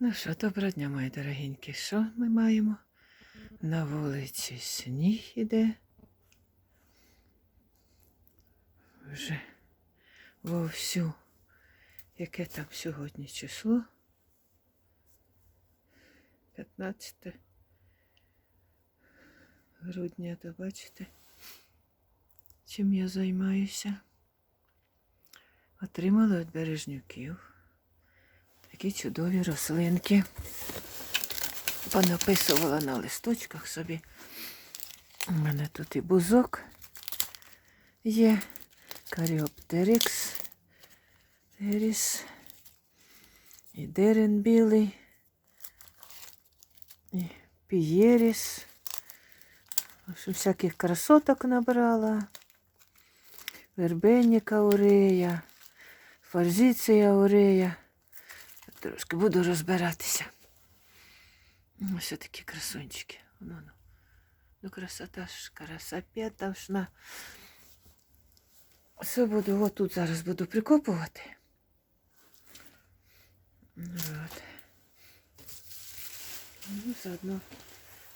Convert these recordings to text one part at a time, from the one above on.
Ну що, доброго дня, мої дорогенькі. Що ми маємо? На вулиці сніг іде. Вже вовсю. Яке там сьогодні число? 15 грудня, то бачите, чим я займаюся. Отримала від бережнюків. Такі чудові рослинки. Понаписувала на листочках собі. У мене тут і бузок є. Каріоптерикс. Теріс. І дерен білий. І пієріс. В общем, всяких красоток набрала. Вербеніка урея. Форзиція урея. Трошки буду розбиратися. Ну, Ось такі красунчики. Ну, ну. ну красота ж, красопета ж. Все буду, отут зараз буду прикопувати. Ну, От. Ну, заодно,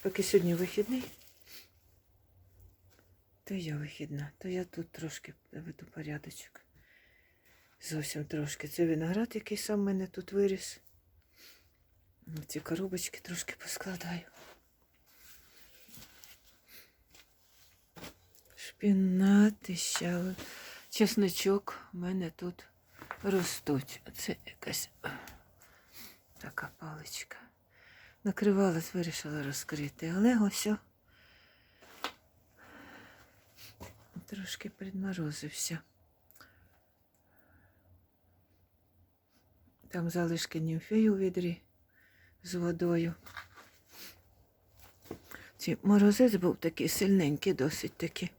поки сьогодні вихідний, то я вихідна, то я тут трошки наведу порядочок. Зовсім трошки. Це виноград, який сам в мене тут виріс. Ну, Ці коробочки трошки поскладаю. Шпінат і ще чесночок у мене тут ростуть. Це якась така паличка. Накривалась, вирішила розкрити, але ось трошки підморозився. Там залишки німфеї у відрі з водою. Ці морозець був такий сильненький, досить таки.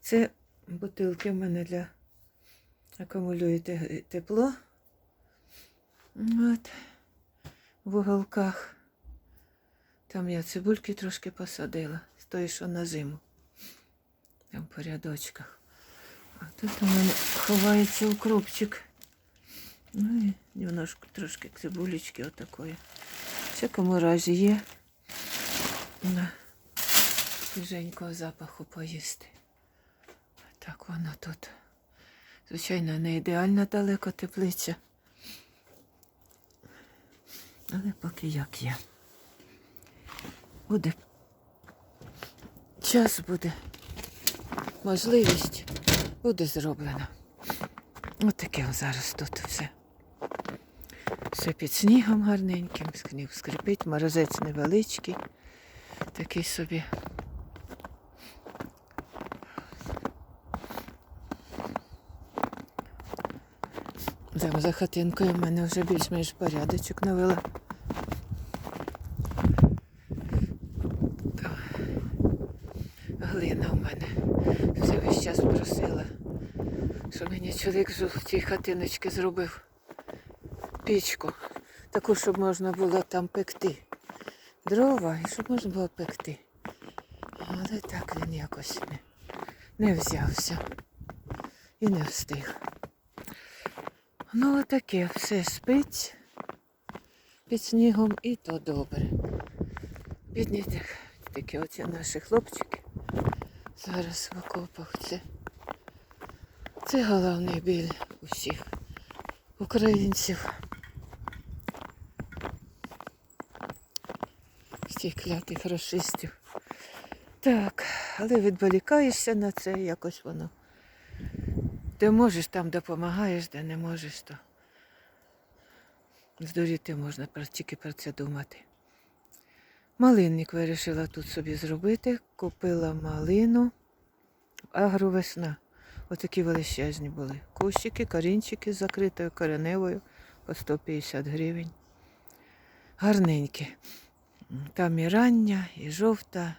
Це бутилки в мене для акумулює тепло. От. В уголках. Там я цибульки трошки посадила, з тої, що на зиму. Там по рядочках. А тут у мене ховається укропчик. Ну і немножко трошки цибулечки отакої. В всякому разі є на свіженького запаху поїсти. Так воно тут. Звичайно, не ідеально далеко теплиця. Але поки як є. Буде час буде, можливість буде зроблено. Ось таке зараз тут все. Все під снігом гарненьким, сніг скрипить, морозець невеличкий, такий собі. Там за хатинкою в мене вже більш-менш порядочок навела. Там Глина в мене все весь час просила, що мені чоловік з тій хатиночки зробив пічку, таку, щоб можна було там пекти. Дрова і щоб можна було пекти. Але так він якось не, не взявся і не встиг. Ну, отаке все спить під снігом і то добре. Бідні так- такі оці наші хлопчики. Зараз в окопах це. Це головний біль усіх українців. Цих клятих расистів. Так, але відволікаєшся на це, якось воно. Де можеш, там допомагаєш, де не можеш, то здуріти можна тільки про це думати. Малинник вирішила тут собі зробити. Купила малину. Агровесна. Отакі величезні були. Кущики, корінчики з закритою кореневою по 150 гривень. Гарненькі. Там і рання, і жовта,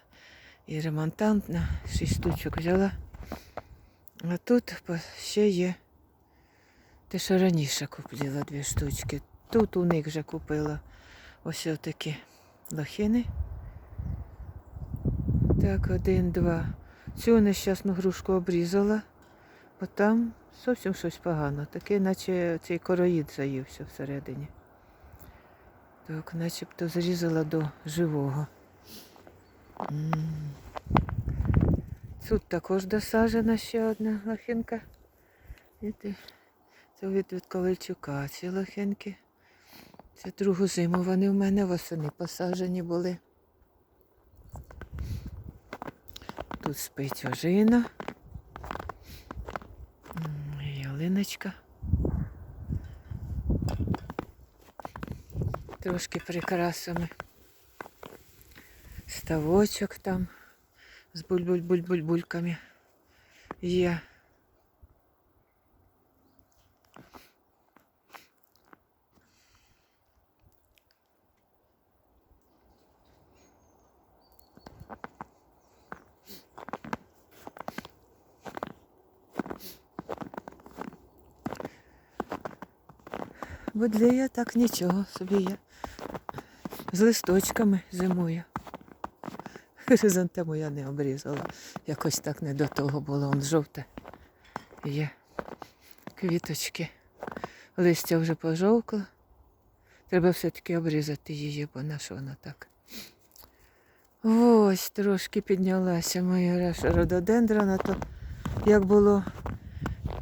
і ремонтантна. Шість штучок взяла. А тут ще є те, що раніше купила дві штучки. Тут у них вже купила ось такі лохини. Так, один, два. Цю нещасну грушку обрізала, От там зовсім щось погано. Таке, наче цей короїд заївся всередині. Так, начебто зрізала до живого. Тут також досаджена ще одна лохинка. Це від, від Ковальчука ці лохинки. Це другу зиму вони в мене восени посаджені були. Тут спить ожина. Ялиночка. Трошки прикрасами. Ставочок там з буль-буль-буль-буль-бульками є. Будлея так нічого собі є. З листочками зимує. Хризантему я не обрізала. Якось так не до того було. Он жовте є. Квіточки. Листя вже пожовкло. Треба все-таки обрізати її, бо на що вона так. Ось трошки піднялася моя рододендрона, то як було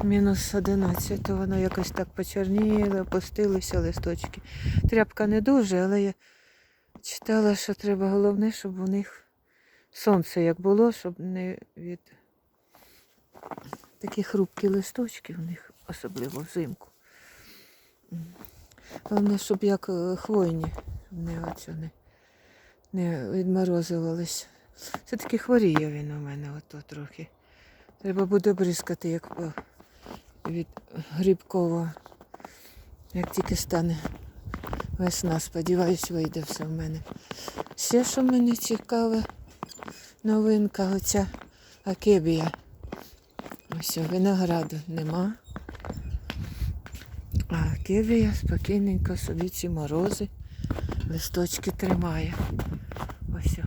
мінус 11, то воно якось так почерніло, опустилися листочки. Тряпка не дуже, але я читала, що треба головне, щоб у них сонце як було, щоб не від такі хрупкі листочки у них, особливо взимку. Головне, щоб як е, хвойні, не, не, не відморозувались. Все-таки хворіє він у мене ото трохи. Треба буде бризкати, як по- від грибкового. Як тільки стане весна, сподіваюсь, вийде все в мене. Ще що мені цікаве, новинка оця акебія. Ось винограду нема. А акебія спокійненько собі ці морози, листочки тримає. Ось.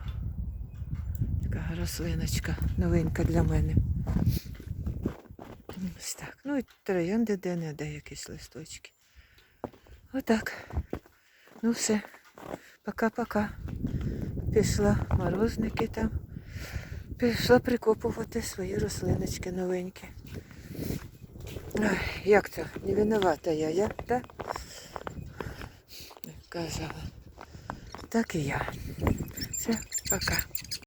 Така рослиночка, новинка для мене. Ось так. Ну і троянди де-не-де якісь листочки. Отак. Ну все. Пока-пока. Пішла морозники там. Пішла прикопувати свої рослиночки новенькі. Ой, як це? Не винувата я, я, так? Казала. Так і я. Все, пока.